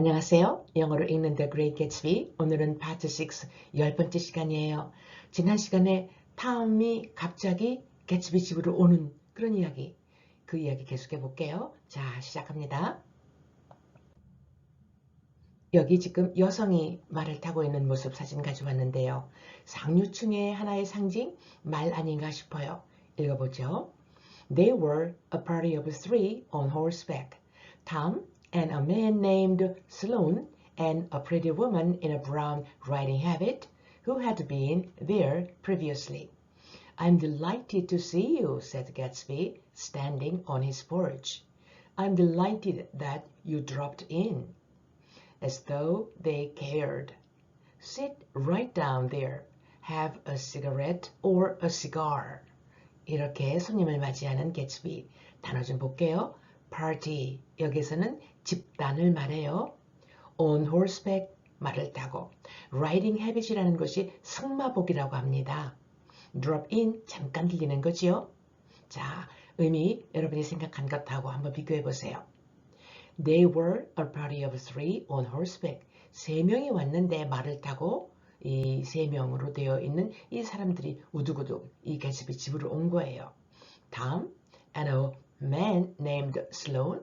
안녕하세요. 영어로 읽는 The Great Gatsby. 오늘은 파트 6 열 번째 시간이에요. 지난 시간에 탐이 갑자기 개츠비 집으로 오는 그런 이야기, 그 이야기 계속해 볼게요. 자, 시작합니다. 여기 지금 여성이 말을 타고 있는 모습 사진 가져왔는데요. 상류층의 하나의 상징, 말 아닌가 싶어요. 읽어보죠. They were a party of three on horseback. Tom and a man named Sloane and a pretty woman in a brown riding habit who had been there previously. I'm delighted to see you, said Gatsby, standing on his porch. I'm delighted that you dropped in. As though they cared. Sit right down there. Have a cigarette or a cigar. 이렇게 손님을 맞이하는 개츠비. 단어 좀 볼게요. Party. 여기서는 집단을 말해요. on horseback 말을 타고. riding habit이라는 것이 승마복이라고 합니다. drop in 잠깐 들리는 거지요. 자, 의미 여러분이 생각한 것하고 한번 비교해 보세요. They were a party of three on horseback. 세 명이 왔는데 말을 타고 이 세 명으로 되어 있는 이 사람들이 우두구두 이 개츠비 집으로 온 거예요. 다음, and a man named Sloan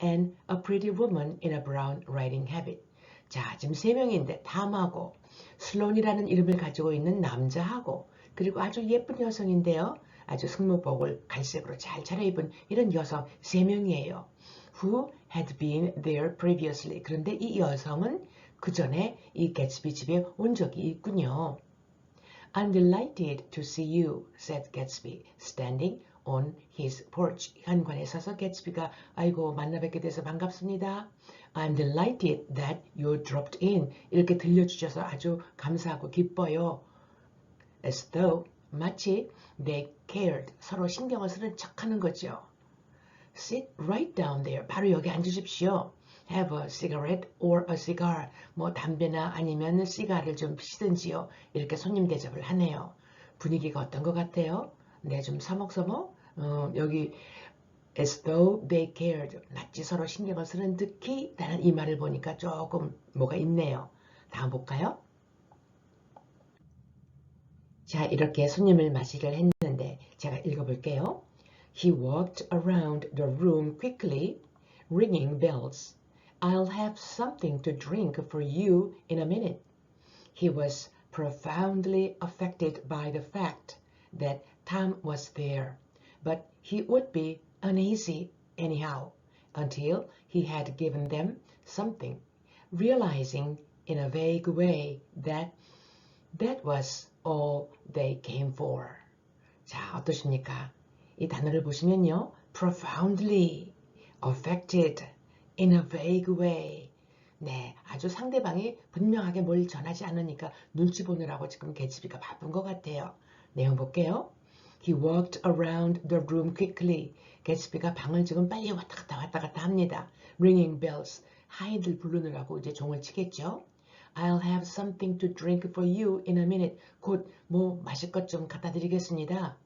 and a pretty woman in a brown riding habit. 자, 지금 세 명인데 탐하고 슬론이라는 이름을 가지고 있는 남자하고 그리고 아주 예쁜 여성인데요. 아주 승무복을 갈색으로 잘 차려입은 이런 여성 세 명이에요. Who had been there previously. 그런데 이 여성은 그 전에 이 개츠비 집에 온 적이 있군요. I'm delighted to see you, said Gatsby, standing on his porch. 현관에 서서 개츠비가 아이고 만나 뵙게 돼서 반갑습니다. I'm delighted that you dropped in. 이렇게 들려주셔서 아주 감사하고 기뻐요. As though 마치 they cared 서로 신경을 쓰는 척하는 거죠. Sit right down there. 바로 여기 앉으십시오. Have a cigarette or a cigar. 뭐 담배나 아니면 시가를 좀 피시든지요. 이렇게 손님 대접을 하네요. 분위기가 어떤 것 같아요? 네, 좀 서먹서먹. 어, 여기 as though they cared. 낯지 서로 신경을 쓰는 듯이 라는 이 말을 보니까 조금 뭐가 있네요. 다음 볼까요? 자, 이렇게 손님을 맞이를 했는데 제가 읽어볼게요. He walked around the room quickly, ringing bells. I'll have something to drink for you in a minute. He was profoundly affected by the fact that Tom was there, But he would be uneasy anyhow until he had given them something, realizing in a vague way that that was all they came for. 자, 어떠십니까? 이 단어를 보시면요. profoundly affected in a vague way. 네, 아주 상대방이 분명하게 뭘 전하지 않으니까 눈치 보느라고 지금 개츠비가 바쁜 것 같아요. 내용 볼게요. He walked around the room quickly. 개츠비가 방을 지금 빨리 왔다 갔다 왔다 갔다 합니다. Ringing bells. 하이들 부르느라고 이제 종을 치겠죠. I'll have something to drink for you in a minute. 곧 뭐 마실 것 좀 갖다 드리겠습니다.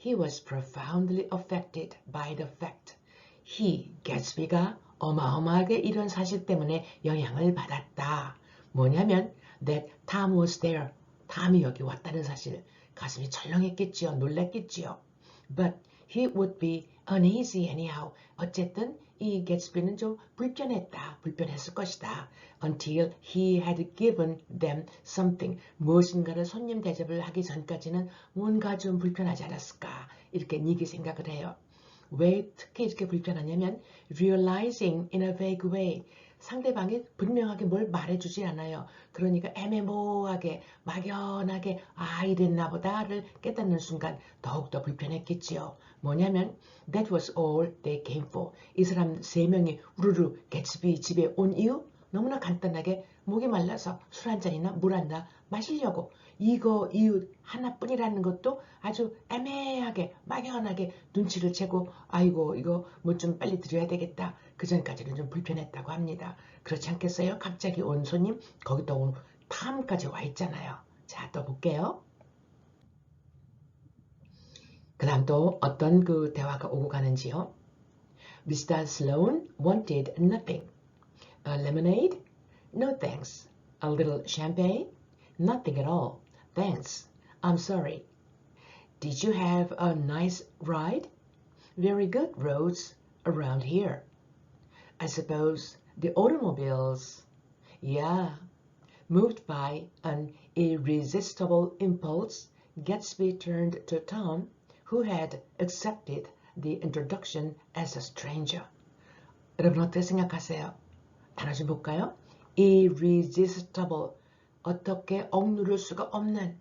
He was profoundly affected by the fact. He, 개츠비가 어마어마하게 이런 사실 때문에 영향을 받았다. 뭐냐면 that Tom was there. 탐이 여기 왔다는 사실. 가슴이 철렁했겠지요. 놀랐겠지요. But he would be uneasy anyhow. 어쨌든 이 개츠비는 좀 불편했다. 불편했을 것이다. Until he had given them something. 무엇인가를 손님 대접을 하기 전까지는 뭔가 좀 불편하지 않았을까. 이렇게 니기 생각을 해요. 왜 특히 이렇게 불편하냐면 realizing in a vague way. 상대방이 분명하게 뭘 말해주지 않아요. 그러니까 애매모호하게 막연하게 아 이랬나 보다를 깨닫는 순간 더욱더 불편했겠지요. 뭐냐면 that was all they came for. 이 사람 세 명이 우르르 개츠비 집에 온 이유 너무나 간단하게 목이 말라서 술 한 잔이나 물 한 잔 마시려고 이거 이유 하나뿐이라는 것도 아주 애매하게 막연하게 눈치를 채고 아이고 이거 뭐 좀 빨리 드려야 되겠다. 그 전까지는 좀 불편했다고 합니다. 그렇지 않겠어요? 갑자기 온 손님 거기다 온 탐까지 와 있잖아요. 자, 또 볼게요. 그 다음 또 어떤 그 대화가 오고 가는지요. Mr. Sloan wanted nothing. A lemonade? No thanks. A little champagne? Nothing at all. Thanks. I'm sorry. Did you have a nice ride? Very good roads around here. I suppose the automobiles, yeah, moved by an irresistible impulse, Gatsby turned to Tom, who had accepted the introduction as a stranger. 여러분 어떻게 생각하세요? 단어 좀 볼까요? Irresistible, 어떻게 억누를 수가 없는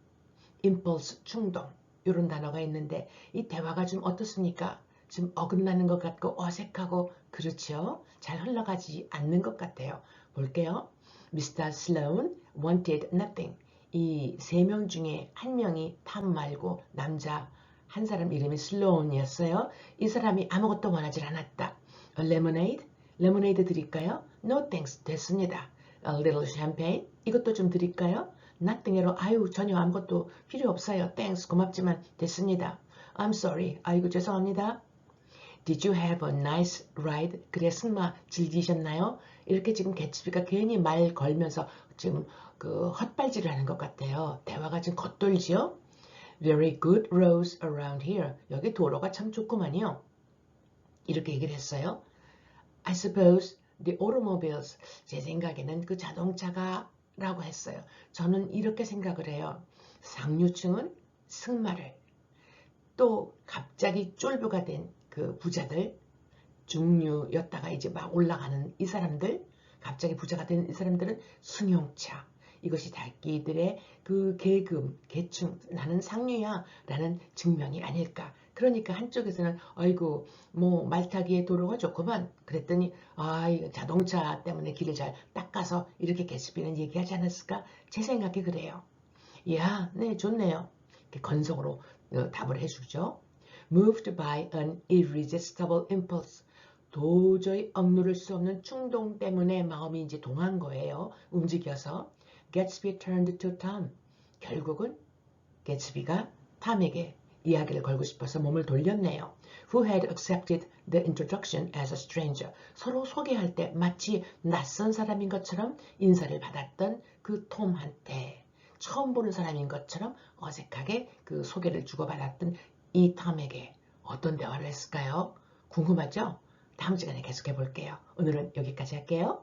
impulse, 충동 이런 단어가 있는데 이 대화가 좀 어떻습니까? 좀 어긋나는 것 같고 어색하고 그렇죠? 잘 흘러가지 않는 것 같아요. 볼게요. Mr. Sloan wanted nothing. 이 세 명 중에 한 명이 탐 말고 남자 한 사람 이름이 슬로운이었어요. 이 사람이 아무것도 원하지 않았다. A lemonade? 레모네이드 드릴까요? No thanks. 됐습니다. A little champagne? 이것도 좀 드릴까요? Nothing으로 아유 전혀 아무것도 필요 없어요. Thanks. 고맙지만 됐습니다. I'm sorry. 아이고 죄송합니다. Did you have a nice ride? 그래 승마 즐기셨나요? 이렇게 지금 개츠비가 괜히 말 걸면서 지금 그 헛발질을 하는 것 같아요. 대화가 좀 겉돌지요? Very good roads around here. 여기 도로가 참 좋구만요. 이렇게 얘기를 했어요. I suppose the automobiles. 제 생각에는 그 자동차가 라고 했어요. 저는 이렇게 생각을 해요. 상류층은 승마를 또 갑자기 쫄부가 된 그 부자들 중류였다가 이제 막 올라가는 이 사람들 갑자기 부자가 된 이 사람들은 승용차 이것이 자기들의 그 계급 계층 나는 상류야 라는 증명이 아닐까 그러니까 한쪽에서는 아이고 뭐 말타기의 도로가 좋구만 그랬더니 아 자동차 때문에 길을 잘 닦아서 이렇게 개스비는 얘기하지 않았을까 제 생각이 그래요 야, 네 좋네요 건성으로 어, 답을 해주죠 moved by an irresistible impulse. 도저히 억누를 수 없는 충동 때문에 마음이 이제 동한 거예요. 움직여서. Gatsby turned to Tom. 결국은 개츠비가 탐에게 이야기를 걸고 싶어서 몸을 돌렸네요. Who had accepted the introduction as a stranger. 서로 소개할 때 마치 낯선 사람인 것처럼 인사를 받았던 그 톰한테 처음 보는 사람인 것처럼 어색하게 그 소개를 주고받았던 이 탐에게 어떤 대화를 했을까요? 궁금하죠? 다음 시간에 계속해 볼게요. 오늘은 여기까지 할게요.